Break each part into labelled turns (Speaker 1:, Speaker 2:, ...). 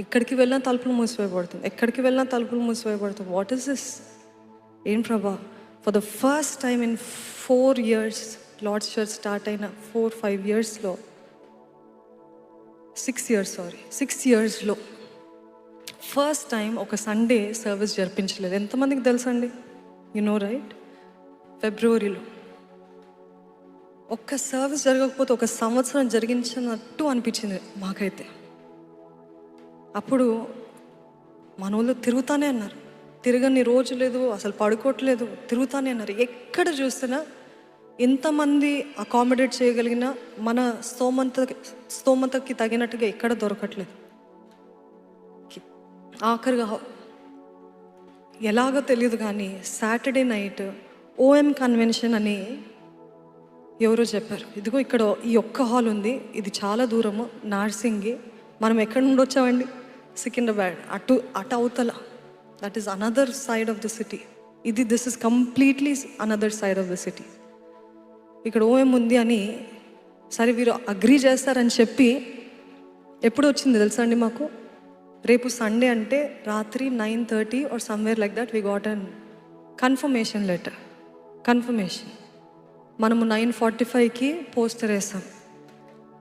Speaker 1: ఇక్కడికి వెళ్ళినా తలుపులు మూసివేయబడుతుంది. ఎక్కడికి వెళ్ళినా తలుపులు మూసివేయబడుతుంది. వాట్ ఇస్ దిస్ ఏం ప్రభా? For the first time in four years Lord's church start అయిన ఫోర్ ఫైవ్ ఇయర్స్లో సిక్స్ ఇయర్స్ సారీ సిక్స్ ఇయర్స్లో ఫస్ట్ టైం ఒక సండే సర్వీస్ జరిపించలేదు. ఎంతమందికి తెలుసండి? యు నో రైట్ ఫిబ్రవరిలో ఒక్క సర్వీస్ జరగకపోతే ఒక సంవత్సరం జరిగించినట్టు అనిపించింది మాకైతే. అప్పుడు మన వాళ్ళు తిరుగుతానే అన్నారు. తిరగని రోజు లేదు అసలు పడుకోవట్లేదు తిరుగుతానే అన్నారు. ఎక్కడ చూసినా ఎంతమంది అకామిడేట్ చేయగలిగినా మన స్తోమత స్తోమతకి తగినట్టుగా ఎక్కడ దొరకట్లేదు. ఆఖరిగా ఎలాగో తెలియదు కానీ సాటర్డే నైట్ ఓఎం కన్వెన్షన్ అని ఎవరో చెప్పారు. ఇదిగో ఇక్కడ ఈ ఒక్క హాల్ ఉంది ఇది చాలా దూరము నార్సింగి. మనం ఎక్కడ నుండి వచ్చామండి? సికింద్రాబాద్ అటు అటు అవతల. That is another side of the city ఇది this is completely another side of the city ఇక్కడ ఓఎం ఉంది అని సరే వీరు అగ్రీ చేస్తారని చెప్పి ఎప్పుడు వచ్చింది తెలుసా అండి మాకు? రేపు సండే అంటే రాత్రి nine thirty or somewhere like that we got an confirmation letter confirmation మనము నైన్ ఫార్టీ ఫైవ్కి పోస్టర్ వేసాం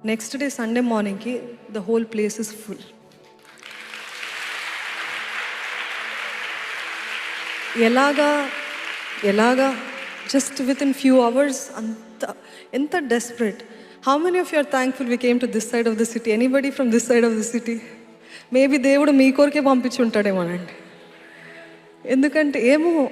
Speaker 1: next day Sunday మార్నింగ్కి the whole place is full ఎలాగా ఎలాగా just with in few hours అంత ఎంత desperate how many of you are thankful we came to this side of the city anybody from this side of the city maybe దేవుడు మీ కోరికే పంపించి ఉంటాడేమోనండి ఎందుకంటే ఏమో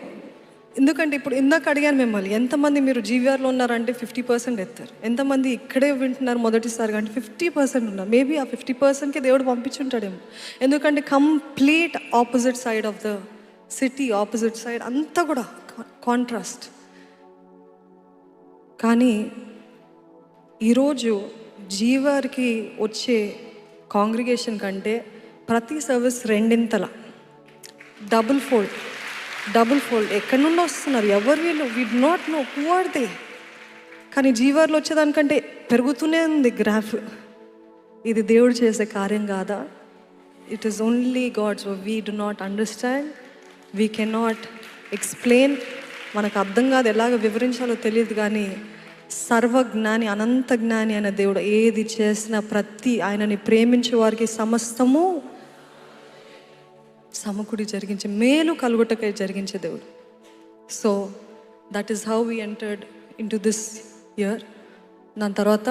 Speaker 1: ఎందుకంటే ఇప్పుడు ఇందాక అడిగాను మిమ్మల్ని ఎంతమంది మీరు జీవీఆర్లో ఉన్నారంటే ఫిఫ్టీ పర్సెంట్ ఎత్తారు. ఎంతమంది ఇక్కడే వింటున్నారు మొదటిసారిగా అంటే ఫిఫ్టీ పర్సెంట్ ఉన్నారు. మేబీ ఆ ఫిఫ్టీ పర్సెంట్కి దేవుడు పంపించుంటాడేమో ఎందుకంటే complete opposite side of the city opposite side అంతా కూడా కాంట్రాస్ట్. కానీ ఈరోజు జీవారికి వచ్చే కాంగ్రిగేషన్ కంటే ప్రతి service రెండింతల. Double fold double fold. ఎక్కడి నుండి వస్తున్నారు? ఎవరు వీళ్ళు? We not know who are they కానీ జీవార్లు వచ్చేదానికంటే పెరుగుతూనే ఉంది గ్రాఫ్. ఇది దేవుడు చేసే కార్యం కాదా? It is only God's we do not understand we cannot explain మనకు అర్థం కాదు ఎలాగ వివరించాలో తెలియదు కానీ సర్వజ్ఞాని అనంత జ్ఞాని అనే దేవుడు ఏది చేసినా ప్రతి ఆయనని ప్రేమించే వారికి సమస్తము సమకుడి జరిగించే మేలు కలుగుటకై జరిగించే దేవుడు. So that is how we entered into this year దాని తర్వాత